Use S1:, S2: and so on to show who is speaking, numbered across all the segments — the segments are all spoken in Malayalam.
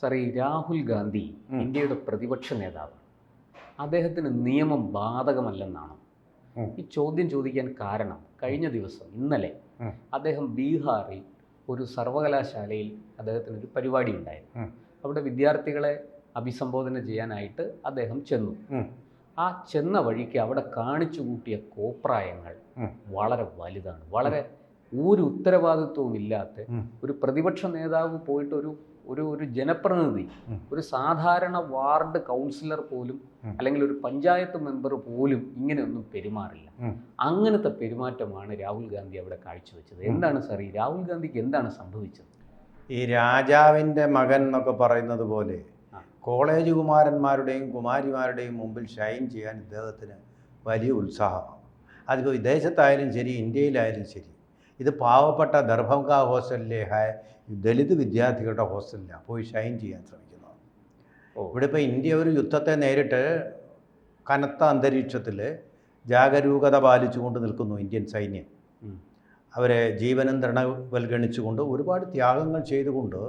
S1: സാർ ഈ രാഹുൽ ഗാന്ധി ഇന്ത്യയുടെ പ്രതിപക്ഷ നേതാവ്. അദ്ദേഹത്തിന് നിയമം ബാധകമല്ലെന്നാണ്. ഈ ചോദ്യം ചോദിക്കാൻ കാരണം കഴിഞ്ഞ ദിവസം ഇന്നലെ അദ്ദേഹം ബീഹാറിൽ ഒരു സർവകലാശാലയിൽ അദ്ദേഹത്തിന് ഒരു പരിപാടി ഉണ്ടായിരുന്നു. അവിടെ വിദ്യാർത്ഥികളെ അഭിസംബോധന ചെയ്യാനായിട്ട് അദ്ദേഹം ചെന്നു. ആ ചെന്ന വഴിക്ക് അവിടെ കാണിച്ചു കൂട്ടിയ കോപ്രായങ്ങൾ വളരെ വലുതാണ്. വളരെ ഒരു ഉത്തരവാദിത്വവും ഇല്ലാത്ത ഒരു പ്രതിപക്ഷ നേതാവ് പോയിട്ട് ഒരു ഒരു ഒരു ജനപ്രതിനിധി ഒരു സാധാരണ വാർഡ് കൗൺസിലർ പോലും അല്ലെങ്കിൽ ഒരു പഞ്ചായത്ത് മെമ്പർ പോലും ഇങ്ങനെയൊന്നും പെരുമാറില്ല. അങ്ങനത്തെ പെരുമാറ്റമാണ് രാഹുൽ ഗാന്ധി അവിടെ കാഴ്ചവെച്ചത്. എന്താണ് സാർ ഈ രാഹുൽ ഗാന്ധിക്ക് എന്താണ് സംഭവിച്ചത്?
S2: ഈ രാജാവിന്റെ മകൻ എന്നൊക്കെ പറയുന്നത് പോലെ കോളേജ് കുമാരന്മാരുടെയും കുമാരിമാരുടെയും മുമ്പിൽ ഷൈൻ ചെയ്യാൻ ഇദ്ദേഹത്തിന് വലിയ ഉത്സാഹമാണ്. അതിപ്പോൾ വിദേശത്തായാലും ശരി ഇന്ത്യയിലായാലും ശരി ഇത് പാവപ്പെട്ട ദർഭംഗ ഹോസ്റ്റലിലെ ദളിത് വിദ്യാർത്ഥികളുടെ ഹോസ്റ്റലിലാണ് പോയി ഷൈൻ ചെയ്യാൻ ശ്രമിക്കുന്നത്. ഇവിടെ ഇപ്പോൾ ഇന്ത്യ ഒരു യുദ്ധത്തെ നേരിട്ട് കനത്ത അന്തരീക്ഷത്തിൽ ജാഗരൂകത പാലിച്ചുകൊണ്ട് നിൽക്കുന്നു ഇന്ത്യൻ സൈന്യം. അവരെ ജീവനും തൃണവൽഗണിച്ചുകൊണ്ട് ഒരുപാട് ത്യാഗങ്ങൾ ചെയ്തുകൊണ്ട്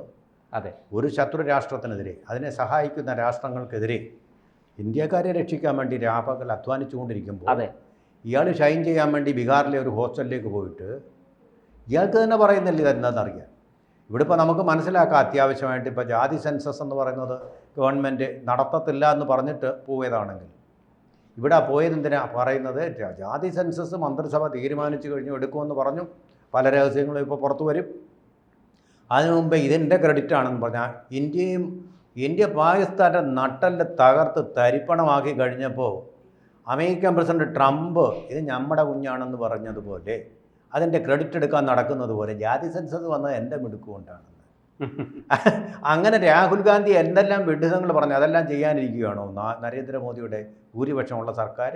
S1: അതെ.
S2: ഒരു ശത്രു രാഷ്ട്രത്തിനെതിരെ അതിനെ സഹായിക്കുന്ന രാഷ്ട്രങ്ങൾക്കെതിരെ ഇന്ത്യക്കാരെ രക്ഷിക്കാൻ വേണ്ടി രാപകൽ അധ്വാനിച്ചുകൊണ്ടിരിക്കുമ്പോൾ
S1: അതെ.
S2: ഇയാൾ ഷൈൻ ചെയ്യാൻ വേണ്ടി ബീഹാറിലെ ഒരു ഹോസ്റ്റലിലേക്ക് പോയിട്ട് ഇയാൾക്ക് തന്നെ പറയുന്നില്ല ഇതെന്താണെന്നറിയാൻ ഇവിടെ ഇപ്പോൾ നമുക്ക് മനസ്സിലാക്കാം അത്യാവശ്യമായിട്ട് ഇപ്പോൾ ജാതി സെൻസസ് എന്ന് പറയുന്നത് ഗവൺമെന്റ് നടത്തത്തില്ല എന്ന് പറഞ്ഞിട്ട് പോയതാണെങ്കിൽ. ഇവിടെ പോയത് എന്തിനാ? പറയുന്നത് ജാതി സെൻസസ് മന്ത്രിസഭ തീരുമാനിച്ചു കഴിഞ്ഞു എടുക്കുമെന്ന് പറഞ്ഞു. പല രഹസ്യങ്ങളും ഇപ്പോൾ പുറത്തു വരും. അതിനു മുമ്പേ ഇതിന്റെ ക്രെഡിറ്റ് ആണെന്ന് പറഞ്ഞാൽ ഇന്ത്യയും ഇന്ത്യ പാകിസ്ഥാന്റെ നട്ടൽ തകർത്ത് തരിപ്പണമാക്കി കഴിഞ്ഞപ്പോൾ അമേരിക്കൻ പ്രസിഡന്റ് ട്രംപ് ഇത് നമ്മുടെ കുഞ്ഞാണെന്ന് പറഞ്ഞതുപോലെ അതിന്റെ ക്രെഡിറ്റ് എടുക്കാൻ നടക്കുന്നത് പോലെ ജാതി സെൻസസ് വന്നത് എന്റെ മിടുക്കുകൊണ്ടാണെന്ന് അങ്ങനെ രാഹുൽ ഗാന്ധി എന്തെല്ലാം വിഡിതങ്ങൾ പറഞ്ഞു അതെല്ലാം ചെയ്യാനിരിക്കുകയാണോ? നരേന്ദ്രമോദിയുടെ ഭൂരിപക്ഷമുള്ള സർക്കാർ?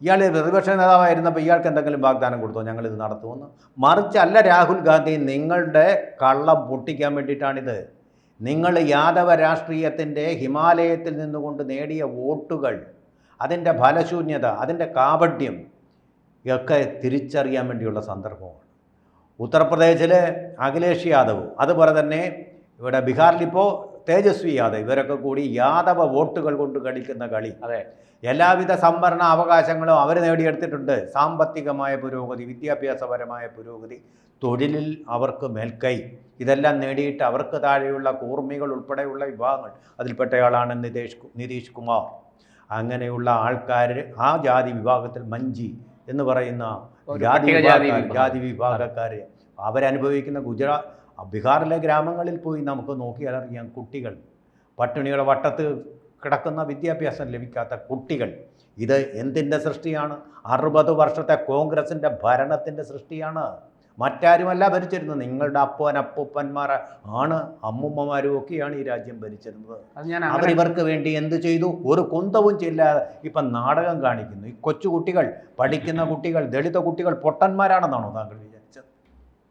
S2: ഇയാൾ പ്രതിപക്ഷ നേതാവായിരുന്നപ്പോൾ ഇയാൾക്ക് എന്തെങ്കിലും വാഗ്ദാനം കൊടുത്തോ? ഞങ്ങളിത് നടത്തുമെന്ന്. മറിച്ചല്ല രാഹുൽ ഗാന്ധി നിങ്ങളുടെ കള്ളം പൊട്ടിക്കാൻ വേണ്ടിയിട്ടാണിത്. നിങ്ങൾ യാദവ രാഷ്ട്രീയത്തിന്റെ ഹിമാലയത്തിൽ നിന്നുകൊണ്ട് നേടിയ വോട്ടുകൾ അതിന്റെ ഫലശൂന്യത അതിന്റെ കാപട്യം ഒക്കെ തിരിച്ചറിയാൻ വേണ്ടിയുള്ള സന്ദർഭമാണ്. ഉത്തർപ്രദേശിലെ അഖിലേഷ് യാദവ് അതുപോലെ തന്നെ ഇവിടെ ബീഹാറിലിപ്പോൾ തേജസ്വി യാദവ് ഇവരൊക്കെ കൂടി യാദവ വോട്ടുകൾ കൊണ്ട് കളിക്കുന്ന കളി.
S1: അതെ.
S2: എല്ലാവിധ സംവരണ അവകാശങ്ങളും അവർ നേടിയെടുത്തിട്ടുണ്ട്. സാമ്പത്തികമായ പുരോഗതി വിദ്യാഭ്യാസപരമായ പുരോഗതി തൊഴിലിൽ അവർക്ക് മേൽക്കൈ. ഇതെല്ലാം നേടിയിട്ട് അവർക്ക് താഴെയുള്ള കൂർമ്മികൾ ഉൾപ്പെടെയുള്ള വിഭാഗങ്ങൾ. അതിൽപ്പെട്ടയാളാണ് നിതീഷ് നിതീഷ് കുമാർ. അങ്ങനെയുള്ള ആൾക്കാർ ആ ജാതി വിഭാഗത്തിൽ മഞ്ചി. എന്ന് പറയുന്ന ജാതി വിഭാഗക്കാർ. ജാതി വിഭാഗക്കാർ അവരനുഭവിക്കുന്ന ഗുജറാ ബീഹാറിലെ ഗ്രാമങ്ങളിൽ പോയി നമുക്ക് നോക്കിയാൽ അറിയാം കുട്ടികൾ. പട്ടിണിയുടെ വട്ടത്ത് കിടക്കുന്ന വിദ്യാഭ്യാസം ലഭിക്കാത്ത കുട്ടികൾ. ഇത് എന്തിന്റെ സൃഷ്ടിയാണ്? അറുപത് വർഷത്തെ കോൺഗ്രസിന്റെ ഭരണത്തിന്റെ സൃഷ്ടിയാണ്. മറ്റാരുമല്ല ഭരിച്ചിരുന്നത്. നിങ്ങളുടെ അപ്പൻ അപ്പൂപ്പന്മാർ ആണ് അമ്മുമ്മമാരും ഒക്കെയാണ് ഈ രാജ്യം ഭരിച്ചിരുന്നത്.
S1: അത് ഞാൻ
S2: അവർ ഇവർക്ക് വേണ്ടി എന്ത് ചെയ്തു? ഒരു കുന്തവും ചെല്ലാതെ ഇപ്പം നാടകം കാണിക്കുന്നു. ഈ കൊച്ചു കുട്ടികൾ പഠിക്കുന്ന കുട്ടികൾ ദളിത കുട്ടികൾ പൊട്ടന്മാരാണെന്നാണോ താങ്കൾ വിചാരിച്ചത്?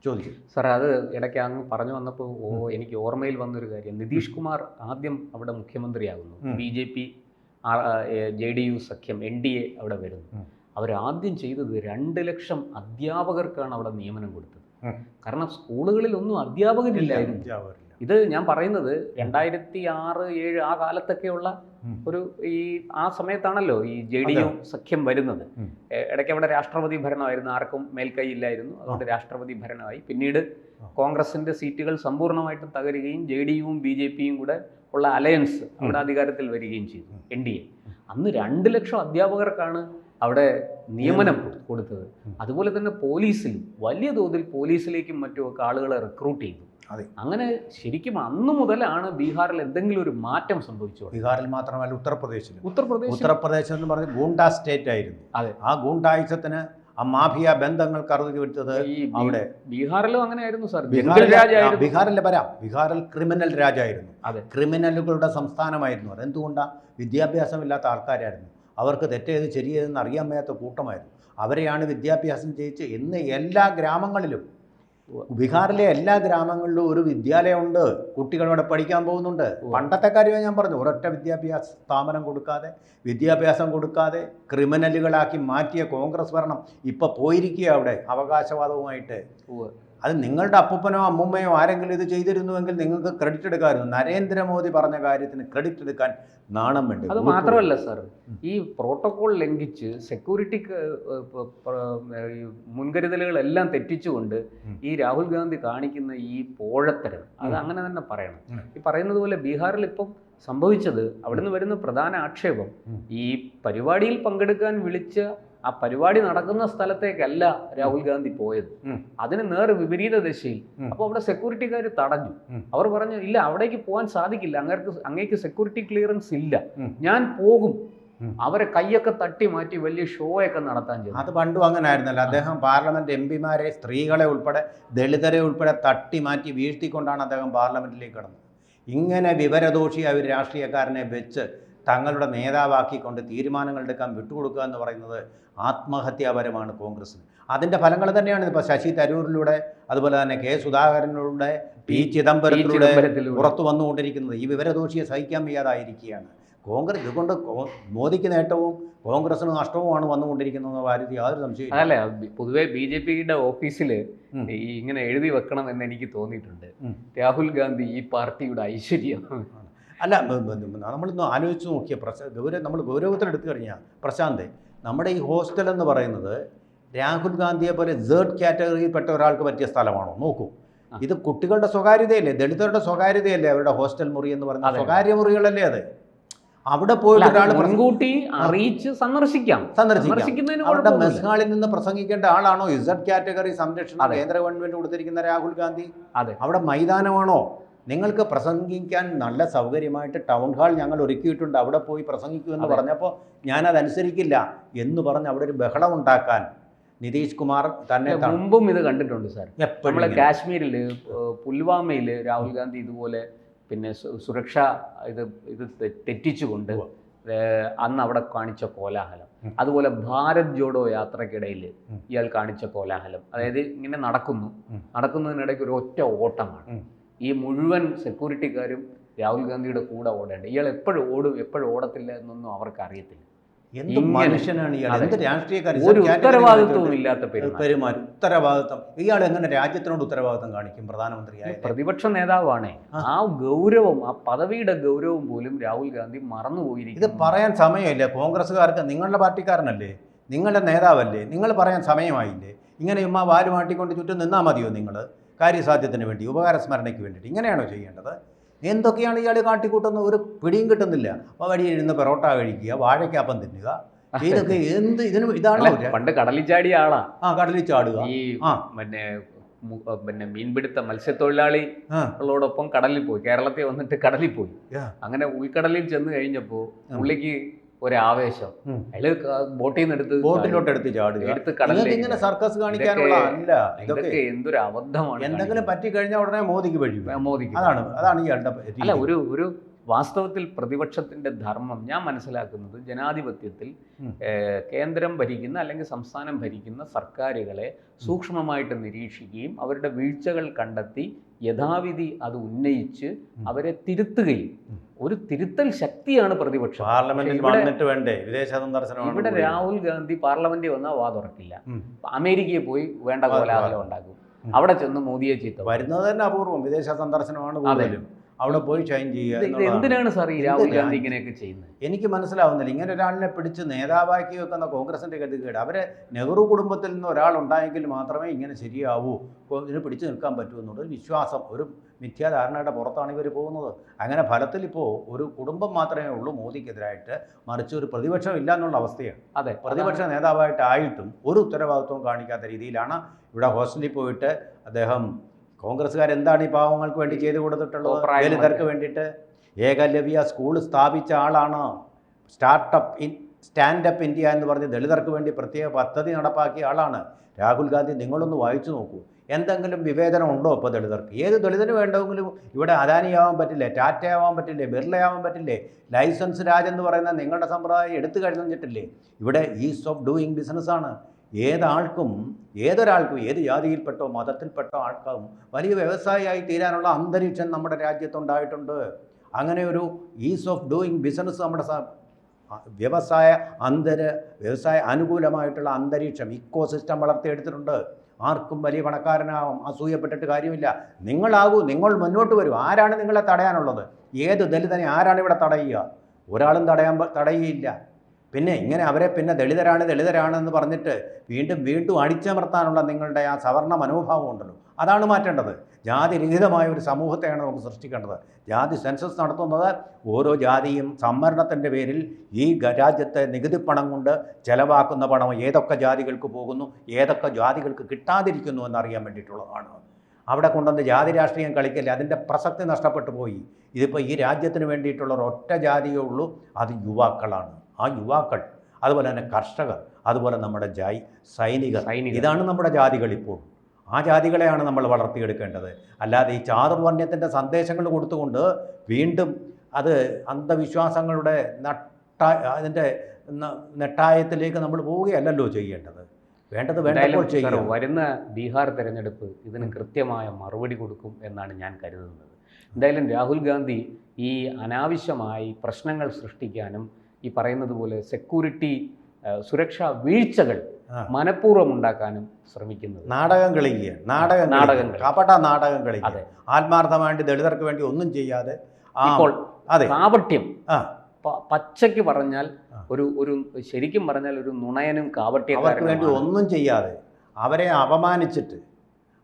S2: ചോദിക്കും.
S1: സാർ അത് ഇടയ്ക്ക് അങ്ങ് പറഞ്ഞു വന്നപ്പോൾ ഓ എനിക്ക് ഓർമ്മയിൽ വന്നൊരു കാര്യം. നിതീഷ് കുമാർ ആദ്യം അവിടെ മുഖ്യമന്ത്രിയാകുന്നു. B J P J D U സഖ്യം എൻ ഡി എ അവിടെ വരുന്നു. അവരാദ്യം ചെയ്തത് രണ്ട് ലക്ഷം അധ്യാപകർക്കാണ് അവിടെ നിയമനം കൊടുത്തത്. കാരണം സ്കൂളുകളിൽ ഒന്നും
S2: അധ്യാപകരില്ലായിരുന്നു.
S1: ഇത് ഞാൻ പറയുന്നത് രണ്ടായിരത്തി ആറ് ഏഴ് ആ കാലത്തൊക്കെയുള്ള. ഒരു ഈ ആ സമയത്താണല്ലോ ഈ ജെ ഡി യു സഖ്യം വരുന്നത്. ഇടയ്ക്ക് അവിടെ രാഷ്ട്രപതി ഭരണമായിരുന്നു. ആർക്കും മേൽക്കൈ ഇല്ലായിരുന്നു അതുകൊണ്ട് രാഷ്ട്രപതി ഭരണമായി. പിന്നീട് കോൺഗ്രസിന്റെ സീറ്റുകൾ സമ്പൂർണമായിട്ടും തകരുകയും ജെ ഡി യുവും ബി ജെ പിയും കൂടെ ഉള്ള അലയൻസ് അവിടെ അധികാരത്തിൽ വരികയും ചെയ്തു. N D A. അന്ന് രണ്ട് ലക്ഷം അധ്യാപകർക്കാണ് അവിടെ നിയമനം കൊടുത്തത്. അതുപോലെ തന്നെ പോലീസിൽ വലിയ തോതിൽ പോലീസിലേക്കും മറ്റുമൊക്കെ ആളുകളെ റിക്രൂട്ട് ചെയ്തു.
S2: അതെ.
S1: അങ്ങനെ ശരിക്കും അന്ന് മുതലാണ് ബീഹാറിൽ എന്തെങ്കിലും ഒരു മാറ്റം സംഭവിച്ചു
S2: ബീഹാറിൽ മാത്രമല്ല ഉത്തർപ്രദേശിൽ
S1: ഉത്തർപ്രദേശ്
S2: ഉത്തർപ്രദേശ് എന്ന് പറഞ്ഞ ഗൂണ്ടാ സ്റ്റേറ്റ് ആയിരുന്നു.
S1: അതെ.
S2: ആ ഗൂണ്ടായുസത്തിന് ആ മാഫിയ ബന്ധങ്ങൾ കറുതി വിട്ടത് അവിടെ.
S1: ബീഹാറിലും അങ്ങനെയായിരുന്നു സാർ. ബീഹാർ
S2: ബീഹാറിൽ വരാം. ബീഹാറിൽ ക്രിമിനൽ രാജായിരുന്നു.
S1: അതെ.
S2: ക്രിമിനലുകളുടെ സംസ്ഥാനമായിരുന്നു. അത് എന്തുകൊണ്ടാണ് വിദ്യാഭ്യാസമില്ലാത്ത ആൾക്കാരായിരുന്നു. അവർക്ക് തെറ്റേത് ശരിയേതെന്ന് അറിയാൻ വയ്യാത്ത കൂട്ടമായിരുന്നു. അവരെയാണ് വിദ്യാഭ്യാസം ചെയ്യിച്ച് ഇന്ന് എല്ലാ ഗ്രാമങ്ങളിലും. ബീഹാറിലെ എല്ലാ ഗ്രാമങ്ങളിലും ഒരു വിദ്യാലയമുണ്ട്. ഉണ്ട് അവിടെ പഠിക്കാൻ പോകുന്നുണ്ട്. പണ്ടത്തെ കാര്യമാണ് ഞാൻ പറഞ്ഞു ഒരൊറ്റ വിദ്യാഭ്യാസ സ്ഥാപനം കൊടുക്കാതെ വിദ്യാഭ്യാസം കൊടുക്കാതെ ക്രിമിനലുകളാക്കി മാറ്റിയ കോൺഗ്രസ് ഭരണം ഇപ്പോൾ പോയിരിക്കുക അവിടെ. അവകാശവാദവുമായിട്ട്. അത് നിങ്ങളുടെ അപ്പൂപ്പനോ അമ്മുമ്മയോ ആരെങ്കിലും ഇത് ചെയ്തിരുന്നുവെങ്കിൽ നിങ്ങൾക്ക് ക്രെഡിറ്റ് എടുക്കാമായിരുന്നു. നരേന്ദ്രമോദി പറഞ്ഞ കാര്യത്തിന് ക്രെഡിറ്റ് എടുക്കാൻ നാണം വേണ്ടി?
S1: അത് മാത്രമല്ല സാർ ഈ പ്രോട്ടോകോൾ ലംഘിച്ച് സെക്യൂരിറ്റി മുൻകരുതലുകളെല്ലാം തെറ്റിച്ചുകൊണ്ട് ഈ രാഹുൽ ഗാന്ധി കാണിക്കുന്ന ഈ പോഴത്തരം അത് അങ്ങനെ തന്നെ പറയണം. ഈ പറയുന്നത് പോലെ ബീഹാറിൽ ഇപ്പം സംഭവിച്ചത് അവിടുന്ന് വരുന്ന പ്രധാന ആക്ഷേപം ഈ പരിപാടിയിൽ പങ്കെടുക്കാൻ വിളിച്ച ആ പരിപാടി നടക്കുന്ന സ്ഥലത്തേക്കല്ല രാഹുൽ ഗാന്ധി പോയത്. അതിന് നേർ വിപരീത ദിശയിൽ. അപ്പോൾ അവിടെ സെക്യൂരിറ്റിക്കാർ തടഞ്ഞു. അവർ പറഞ്ഞു ഇല്ല അവിടേക്ക് പോകാൻ സാധിക്കില്ല. അങ്ങേക്ക് അങ്ങേക്ക് സെക്യൂരിറ്റി ക്ലിയറൻസ് ഇല്ല. ഞാൻ പോകും. അവരെ കൈയൊക്കെ തട്ടി മാറ്റി വലിയ ഷോ ഒക്കെ നടത്താൻ ചെയ്തു.
S2: അത് പണ്ടും അങ്ങനെ ആയിരുന്നല്ലോ അദ്ദേഹം പാർലമെന്റ് എം പിമാരെ സ്ത്രീകളെ ഉൾപ്പെടെ ദളിതരെ ഉൾപ്പെടെ തട്ടി മാറ്റി വീഴ്ത്തിക്കൊണ്ടാണ് അദ്ദേഹം പാർലമെന്റിലേക്ക് കടന്നത്. ഇങ്ങനെ വിവരദോഷിയായ ഒരു രാഷ്ട്രീയക്കാരനെ വെച്ച് തങ്ങളുടെ നേതാവാക്കിക്കൊണ്ട് തീരുമാനങ്ങൾ എടുക്കാൻ വിട്ടുകൊടുക്കുക എന്ന് പറയുന്നത് ആത്മഹത്യാപരമാണ് കോൺഗ്രസ്സിന്. അതിന്റെ ഫലങ്ങൾ തന്നെയാണ് ഇപ്പോൾ ശശി തരൂരിലൂടെ അതുപോലെ തന്നെ കെ സുധാകരനിലൂടെ പി ചിദംബരത്തിലൂടെ. പുറത്തു വന്നുകൊണ്ടിരിക്കുന്നത്. ഈ വിവരദോഷിയെ സഹിക്കാൻ വയ്യാതായിരിക്കുകയാണ്. കോൺഗ്രസ് ഇതുകൊണ്ട് മോദിക്ക് നേട്ടവും കോൺഗ്രസിന് നഷ്ടവുമാണ് വന്നുകൊണ്ടിരിക്കുന്നത് കാര്യത്തിൽ യാതൊരു
S1: സംശയം അല്ലേ പൊതുവെ ബി ജെ പിയുടെ ഓഫീസിൽ ഈ ഇങ്ങനെ എഴുതി വെക്കണം എന്ന് എനിക്ക് തോന്നിയിട്ടുണ്ട്. രാഹുൽ ഗാന്ധി ഈ പാർട്ടിയുടെ ഐശ്വര്യം.
S2: അല്ല നമ്മളിന്ന് ആലോചിച്ച് നോക്കിയ. പ്രശ ഗൗരവ നമ്മൾ ഗൗരവത്തിലെടുത്തു കഴിഞ്ഞാൽ പ്രശാന്ത് നമ്മുടെ ഈ ഹോസ്റ്റൽ എന്ന് പറയുന്നത് രാഹുൽ ഗാന്ധിയെ പോലെ സേർഡ് കാറ്റഗറിയിൽപ്പെട്ട ഒരാൾക്ക് പറ്റിയ സ്ഥലമാണോ? നോക്കൂ. ഇത് കുട്ടികളുടെ സ്വകാര്യതയല്ലേ? ദളിതരുടെ സ്വകാര്യതയല്ലേ? അവരുടെ ഹോസ്റ്റൽ മുറി എന്ന് പറയുന്നത് സ്വകാര്യ മുറികളല്ലേ അത്? അവിടെ പോയിട്ട് ഒരാൾ
S1: മുൻകൂട്ടി അറിയിച്ച് സന്ദർശിക്കാം.
S2: അവരുടെ. മെസ് ഹാളിൽ നിന്ന് പ്രസംഗിക്കേണ്ട ആളാണോ? ഇസഡ് കാറ്റഗറി സംരക്ഷണം കേന്ദ്ര ഗവൺമെന്റ് കൊടുത്തിരിക്കുന്ന രാഹുൽ ഗാന്ധി?
S1: അതെ.
S2: അവിടെ മൈതാനമാണോ? നിങ്ങൾക്ക് പ്രസംഗിക്കാൻ നല്ല സൗകര്യമായിട്ട് ടൗൺ ഹാൾ ഞങ്ങൾ ഒരുക്കിയിട്ടുണ്ട്. അവിടെ പോയി പ്രസംഗിക്കൂ എന്ന്. പറഞ്ഞപ്പോൾ ഞാനതനുസരിക്കില്ല എന്ന് പറഞ്ഞ് അവിടെ ഒരു ബഹളം ഉണ്ടാക്കാൻ നിതീഷ് കുമാർ തന്നെ
S1: മുമ്പും ഇത് കണ്ടിട്ടുണ്ട് സാർ. നമ്മളെ കാശ്മീരിൽ പുൽവാമയിൽ രാഹുൽ ഗാന്ധി ഇതുപോലെ പിന്നെ സുരക്ഷ ഇത് ഇത് തെറ്റിച്ചുകൊണ്ട് അന്ന് അവിടെ കാണിച്ച കോലാഹലം. അതുപോലെ ഭാരത് ജോഡോ യാത്രക്കിടയിൽ ഇയാൾ കാണിച്ച കോലാഹലം. അതായത് ഇങ്ങനെ നടക്കുന്നു. നടക്കുന്നതിനിടയ്ക്ക് ഒരു ഒറ്റ ഓട്ടമാണ്. ഈ മുഴുവൻ സെക്യൂരിറ്റിക്കാരും രാഹുൽ ഗാന്ധിയുടെ കൂടെ ഓടേണ്ട. ഇയാൾ എപ്പോഴും ഓടും എപ്പോഴും ഓടത്തില്ല എന്നൊന്നും അവർക്ക് അറിയത്തില്ല. ഒരു ഉത്തരവാദിത്വവും ഇല്ലാത്ത
S2: പെരുമാറും ഉത്തരവാദിത്വം. ഇയാൾ എങ്ങനെ രാജ്യത്തിനോട് ഉത്തരവാദിത്വം കാണിക്കും പ്രധാനമന്ത്രിയായ
S1: പ്രതിപക്ഷ നേതാവാണ്.
S2: ആ.
S1: ആ ഗൗരവം ആ പദവിയുടെ ഗൗരവം പോലും രാഹുൽ ഗാന്ധി
S2: മറന്നുപോയിരിക്കും
S1: ഇത്
S2: പറയാൻ സമയമില്ല. കോൺഗ്രസ്സുകാർക്ക് നിങ്ങളുടെ പാർട്ടിക്കാരനല്ലേ? നിങ്ങളുടെ നേതാവല്ലേ? നിങ്ങൾ പറയാൻ സമയമായില്ലേ? ഇങ്ങനെ ഉമ്മ വാലുമാട്ടിക്കൊണ്ട് ചുറ്റും നിന്നാൽ മതിയോ നിങ്ങൾ കാര്യസാധ്യത്തിന് വേണ്ടി ഉപകാരസ്മരണയ്ക്ക് വേണ്ടിയിട്ട് ഇങ്ങനെയാണോ ചെയ്യേണ്ടത്? എന്തൊക്കെയാണ് ഇയാൾ കാട്ടിക്കൂട്ടുന്ന ഒരു പിടിയും കിട്ടുന്നില്ല. അപ്പോൾ വഴി ഇരുന്ന് പെറോട്ട കഴിക്കുക വാഴയ്ക്കാപ്പം തിന്നുക. ഇതൊക്കെ എന്ത് ഇതിന് ഇതാണ്
S1: പണ്ട് കടലിൽ ചാടിയ ആളാ.
S2: ആ കടലിൽ ചാടുക
S1: ഈ. പിന്നെ പിന്നെ മീൻപിടുത്ത മത്സ്യത്തൊഴിലാളി
S2: ആ.
S1: ളോടൊപ്പം കടലിൽ പോയി. കേരളത്തിൽ വന്നിട്ട് കടലിൽ പോയി. അങ്ങനെ ഉൾക്കടലിൽ ചെന്ന്
S2: കഴിഞ്ഞപ്പോൾ.
S1: പുള്ളിക്ക് ഒരാവേശം. അയാൾ ബോട്ടിൽ നിന്ന് എടുത്ത്
S2: ബോട്ടിലോട്ട് എടുത്ത് ചാടുക
S1: എടുത്ത്
S2: നിങ്ങൾക്ക് ഇങ്ങനെ. സർക്കസ് കാണിക്കാനുള്ള അല്ല ഇതൊക്കെ
S1: എന്തൊരു അബദ്ധമാണ്
S2: എന്തെങ്കിലും പറ്റിക്കഴിഞ്ഞാൽ ഉടനെ മോദിക്ക് വരും.
S1: മോദിക്ക്
S2: അതാണ് അതാണ് ഇയാളുടെ
S1: അല്ല ഒരു ഒരു വാസ്തവത്തിൽ പ്രതിപക്ഷത്തിന്റെ ധർമ്മം ഞാൻ മനസ്സിലാക്കുന്നത് ജനാധിപത്യത്തിൽ കേന്ദ്രം ഭരിക്കുന്ന അല്ലെങ്കിൽ സംസ്ഥാനം ഭരിക്കുന്ന സർക്കാരുകളെ സൂക്ഷ്മമായിട്ട് നിരീക്ഷിക്കുകയും അവരുടെ വീഴ്ചകൾ കണ്ടെത്തി യഥാവിധി അത് ഉന്നയിച്ച് അവരെ തിരുത്തുകയും. ഒരു തിരുത്തൽ ശക്തിയാണ് പ്രതിപക്ഷം.
S2: പാർലമെന്റിൽ വന്നിട്ട് വേണ്ടേ? വിദേശ
S1: ഇവിടെ രാഹുൽ ഗാന്ധി പാർലമെന്റിൽ വന്നാൽ
S2: വാതുറക്കില്ല
S1: അമേരിക്കയിൽ പോയി വേണ്ട കോലാഹലം ഉണ്ടാക്കും. അവിടെ ചെന്ന് മോദിയെ ചീത്ത.
S2: വരുന്നത് തന്നെ അപൂർവം. വിദേശ സന്ദർശനമാണ് കൂടുതലും. അവിടെ പോയി ഷൈൻ ചെയ്യുക.
S1: എന്തിനാണ് സാർ ഈ
S2: എന്ത്
S1: രാഹുൽ ഗാന്ധി ഇങ്ങനെയൊക്കെ ചെയ്യുന്നത്?
S2: എനിക്ക് മനസ്സിലാവുന്നില്ല. ഇങ്ങനെ ഒരാളിനെ പിടിച്ച് നേതാവാക്കി വെക്കുന്ന കോൺഗ്രസിന്റെ ഗതികേട് അവരെ നെഹ്റു കുടുംബത്തിൽ നിന്ന് ഒരാളുണ്ടായെങ്കിൽ മാത്രമേ ഇങ്ങനെ ശരിയാവൂ. ഇതിന് പിടിച്ചു നിൽക്കാൻ പറ്റൂ എന്നുള്ളൊരു വിശ്വാസം ഒരു മിഥ്യാധാരണയുടെ പുറത്താണ് ഇവർ പോകുന്നത്. അങ്ങനെ ഫലത്തിൽ ഇപ്പോൾ ഒരു കുടുംബം മാത്രമേ ഉള്ളൂ മോദിക്കെതിരായിട്ട്. മറിച്ച് ഒരു പ്രതിപക്ഷം ഇല്ല എന്നുള്ള അവസ്ഥയാണ്.
S1: അതെ.
S2: പ്രതിപക്ഷ നേതാവായിട്ടായിട്ടും ഒരു ഉത്തരവാദിത്വം കാണിക്കാത്ത രീതിയിലാണ് ഇവിടെ ഹോസ്റ്റലിൽ പോയിട്ട് അദ്ദേഹം കോൺഗ്രസ്സുകാർ എന്താണ് ഈ പാവങ്ങൾക്ക് വേണ്ടി ചെയ്തു കൊടുത്തിട്ടുള്ളത്? ദലിതർക്ക് വേണ്ടിയിട്ട് ഏകലവ്യ സ്കൂൾ സ്ഥാപിച്ച ആളാണ് സ്റ്റാർട്ടപ്പ് ഇൻ സ്റ്റാൻഡപ്പ് ഇന്ത്യ എന്ന് പറഞ്ഞ് ദളിതർക്ക് വേണ്ടി പ്രത്യേക പദ്ധതി നടപ്പാക്കിയ ആളാണ്. രാഹുൽ ഗാന്ധി നിങ്ങളൊന്ന് വായിച്ചു നോക്കൂ. എന്തെങ്കിലും വിവേചനം ഉണ്ടോ ഇപ്പോൾ ദളിതർക്ക്? ഏത് ദളിതന് വേണ്ടെങ്കിലും ഇവിടെ അദാനിയാവാൻ പറ്റില്ലേ ടാറ്റയാവാൻ പറ്റില്ലേ ബിർളയാവാൻ പറ്റില്ലേ ലൈസൻസ് രാജ് എന്ന് പറയുന്ന നിങ്ങളുടെ സമ്പ്രദായം എടുത്തു കഴിഞ്ഞിട്ടില്ലേ? ഇവിടെ ഈസ് ഓഫ് ഡൂയിങ് ബിസിനസ്സാണ്. ഏതാൾക്കും ഏതൊരാൾക്കും ഏത് ജാതിയിൽപ്പെട്ടോ മതത്തിൽപ്പെട്ടോ ആൾക്കും വലിയ വ്യവസായിയായി തീരാനുള്ള അന്തരീക്ഷം നമ്മുടെ രാജ്യത്തുണ്ടായിട്ടുണ്ട്. അങ്ങനെ ഒരു ഈസ് ഓഫ് ഡൂയിങ് ബിസിനസ് നമ്മുടെ വ്യവസായ അന്തര വ്യവസായ അനുകൂലമായിട്ടുള്ള അന്തരീക്ഷം ഇക്കോ സിസ്റ്റം വളർത്തിയെടുത്തിട്ടുണ്ട്. ആർക്കും വലിയ പണക്കാരനാവും അസൂയപ്പെട്ടിട്ട് കാര്യമില്ല. നിങ്ങളാകൂ നിങ്ങൾ മുന്നോട്ട് വരൂ. ആരാണ് നിങ്ങളെ തടയാനുള്ളത്? ഏത് ദലിതനെ ആരാണ് ഇവിടെ തടയുക? ഒരാളും തടയാൻ തടയുകയില്ല. പിന്നെ ഇങ്ങനെ അവരെ പിന്നെ ദളിതരാണ് ദളിതരാണ് എന്ന് പറഞ്ഞിട്ട് വീണ്ടും വീണ്ടും അടിച്ചമർത്താനുള്ള നിങ്ങളുടെ ആ സവർണ മനോഭാവം ഉണ്ടല്ലോ. അതാണ് മാറ്റേണ്ടത്. ജാതി രഹിതമായ ഒരു സമൂഹത്തെയാണ് നമുക്ക് സൃഷ്ടിക്കേണ്ടത്. ജാതി സെൻസസ് നടത്തുന്നത് ഓരോ ജാതിയും സംവരണത്തിന്റെ പേരിൽ ഈ രാജ്യത്തെ നികുതി പണം കൊണ്ട് ചെലവാക്കുന്ന പണം ഏതൊക്കെ ജാതികൾക്ക് പോകുന്നു ഏതൊക്കെ ജാതികൾക്ക് കിട്ടാതിരിക്കുന്നു എന്നറിയാൻ വേണ്ടിയിട്ടുള്ളതാണ്. അവിടെ കൊണ്ടുവന്ന് ജാതി രാഷ്ട്രീയം കളിക്കല്ലേ അതിന്റെ പ്രസക്തി നഷ്ടപ്പെട്ടു പോയി. ഇതിപ്പോൾ ഈ രാജ്യത്തിന് വേണ്ടിയിട്ടുള്ള ഒരൊറ്റ ജാതിയേ ഉള്ളൂ അത് യുവാക്കളാണ്. ആ യുവാക്കൾ അതുപോലെ തന്നെ കർഷകർ അതുപോലെ നമ്മുടെ ജായി സൈനികർ. ഇതാണ് നമ്മുടെ ജാതികൾ ഇപ്പോൾ. ആ ജാതികളെയാണ് നമ്മൾ വളർത്തിയെടുക്കേണ്ടത്. അല്ലാതെ ഈ ചാതുർവർണയത്തിന്റെ സന്ദേശങ്ങൾ കൊടുത്തുകൊണ്ട് വീണ്ടും അത് അന്ധവിശ്വാസങ്ങളുടെ നട്ട അതിന്റെ നെട്ടായത്തിലേക്ക് നമ്മൾ പോവുകയല്ലല്ലോ ചെയ്യേണ്ടത്. വേണ്ടത് വേണ്ടപ്പോൾ ചെയ്യണം
S1: വരുന്ന ബീഹാർ തെരഞ്ഞെടുപ്പ് ഇതിന് കൃത്യമായ മറുപടി കൊടുക്കും എന്നാണ് ഞാൻ കരുതുന്നത്. എന്തായാലും രാഹുൽ ഗാന്ധി ഈ അനാവശ്യമായി പ്രശ്നങ്ങൾ സൃഷ്ടിക്കാനും ഈ പറയുന്നത് പോലെ സെക്യൂരിറ്റി സുരക്ഷാ വീഴ്ചകൾ. മനഃപൂർവം ഉണ്ടാക്കാനും ശ്രമിക്കുന്നത്.
S2: നാടകം കളിക്കുക നാടകം
S1: നാടകം കാപ്പാട്ട
S2: കപട നാടകം കളിക്കുക.
S1: അതെ.
S2: ആത്മാർത്ഥമായിട്ട് ദളിതർക്ക് വേണ്ടി ഒന്നും ചെയ്യാതെ അപ്പോൾ
S1: ഇപ്പോൾ
S2: അതെ.
S1: കാപട്യം. പച്ചയ്ക്ക് പറഞ്ഞാൽ ഒരു ഒരു ശരിക്കും പറഞ്ഞാൽ ഒരു നുണയനും
S2: അവർക്ക് വേണ്ടി ഒന്നും ചെയ്യാതെ അവരെ അപമാനിച്ചിട്ട്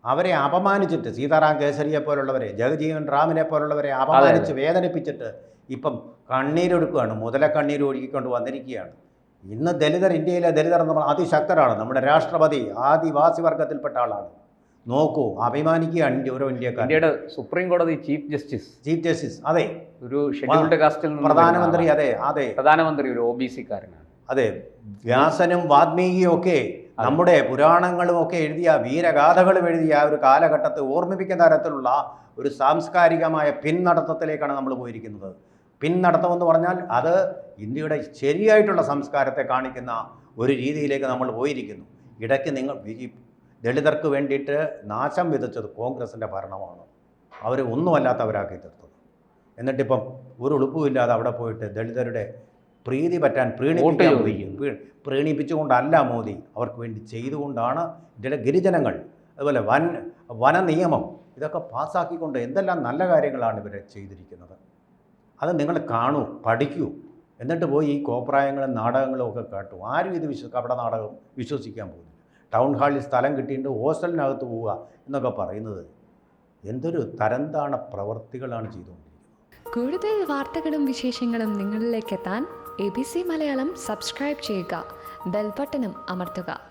S2: അവരെ അപമാനിച്ചിട്ട് സീതാറാം കേസരിയെ പോലുള്ളവരെ ജഗജീവൻ റാമിനെ പോലുള്ളവരെ അപമാനിച്ച് വേദനിപ്പിച്ചിട്ട് ഇപ്പം കണ്ണീരൊടുക്കുകയാണ്. മുതല കണ്ണീർ ഒഴുകിക്കൊണ്ട് വന്നിരിക്കുകയാണ്. ഇന്ന് ദലിതർ ഇന്ത്യയിലെ ദലിതർ എന്ന് പറഞ്ഞാൽ അതിശക്തരാണ്. നമ്മുടെ രാഷ്ട്രപതി ആദിവാസി വർഗത്തിൽപ്പെട്ട ആളാണ്. നോക്കൂ അഭിമാനിക്കുകയാണ് ഓരോ ഇന്ത്യക്കാർ
S1: ഇന്ത്യയുടെ സുപ്രീം കോടതി ചീഫ് ജസ്റ്റിസ്.
S2: ചീഫ് ജസ്റ്റിസ് അതെ.
S1: ഒരു ഷെഡ്യൂൾഡ് കാസ്റ്റിൽ
S2: പ്രധാനമന്ത്രി അതെ അതെ.
S1: പ്രധാനമന്ത്രി ഒരു ഒ ബി സിക്കാരനാണ്.
S2: അതെ. വ്യാസനും വാത്മീകിയും ഒക്കെ നമ്മുടെ പുരാണങ്ങളും ഒക്കെ എഴുതിയ വീരഗാഥകളും എഴുതിയ ഒരു കാലഘട്ടത്തെ ഓർമ്മിപ്പിക്കുന്ന തരത്തിലുള്ള ഒരു സാംസ്കാരികമായ പിൻനടത്തത്തിലേക്കാണ് നമ്മൾ പോയിരിക്കുന്നത്. പിന്നടത്തം എന്ന് പറഞ്ഞാൽ അത് ഇന്ത്യയുടെ ശരിയായിട്ടുള്ള സംസ്കാരത്തെ കാണിക്കുന്ന ഒരു രീതിയിലേക്ക് നമ്മൾ പോയിരിക്കുന്നു. ഇടയ്ക്ക് നിങ്ങൾ ദളിതർക്ക് വേണ്ടിയിട്ട് നാശം വിതച്ചത് കോൺഗ്രസിന്റെ ഭരണമാണ്. അവരെ ഒന്നുമല്ലാത്തവരാക്കി തീർത്തത്. എന്നിട്ടിപ്പം ഒരു ഉളുപ്പുമില്ലാതെ അവിടെ പോയിട്ട് ദളിതരുടെ പ്രീതി പറ്റാൻ പ്രീണിപ്പിക്കാൻ പ്രീണിപ്പിച്ചുകൊണ്ടല്ല മോദി. അവർക്ക് വേണ്ടി ചെയ്തുകൊണ്ടാണ് ഇന്ത്യയിലെ ഗിരിജനങ്ങൾ അതുപോലെ വൻ വന നിയമം ഇതൊക്കെ പാസ്സാക്കിക്കൊണ്ട് എന്തെല്ലാം നല്ല കാര്യങ്ങളാണ് ഇവരെ ചെയ്തിരിക്കുന്നത്. അത് നിങ്ങൾ കാണൂ പഠിക്കൂ. എന്നിട്ട് പോയി ഈ കോപ്രായങ്ങളും നാടകങ്ങളും ഒക്കെ കേട്ടു. ആരും ഇത് വിശ്വ കപട നാടകം വിശ്വസിക്കാൻ പോകുന്നില്ല. ടൗൺ ഹാളിൽ സ്ഥലം കിട്ടിയിട്ട് ഹോസ്റ്റലിനകത്ത് പോവുക എന്നൊക്കെ പറയുന്നത് എന്തൊരു തരംതാണ പ്രവർത്തികളാണ് ചെയ്തുകൊണ്ടിരിക്കുന്നത്.
S3: കൂടുതൽ വാർത്തകളും വിശേഷങ്ങളും നിങ്ങളിലേക്ക് എത്താൻ A B C Malayalam subscribe ചെയ്യുക. ബെൽബട്ടനും അമർത്തുക.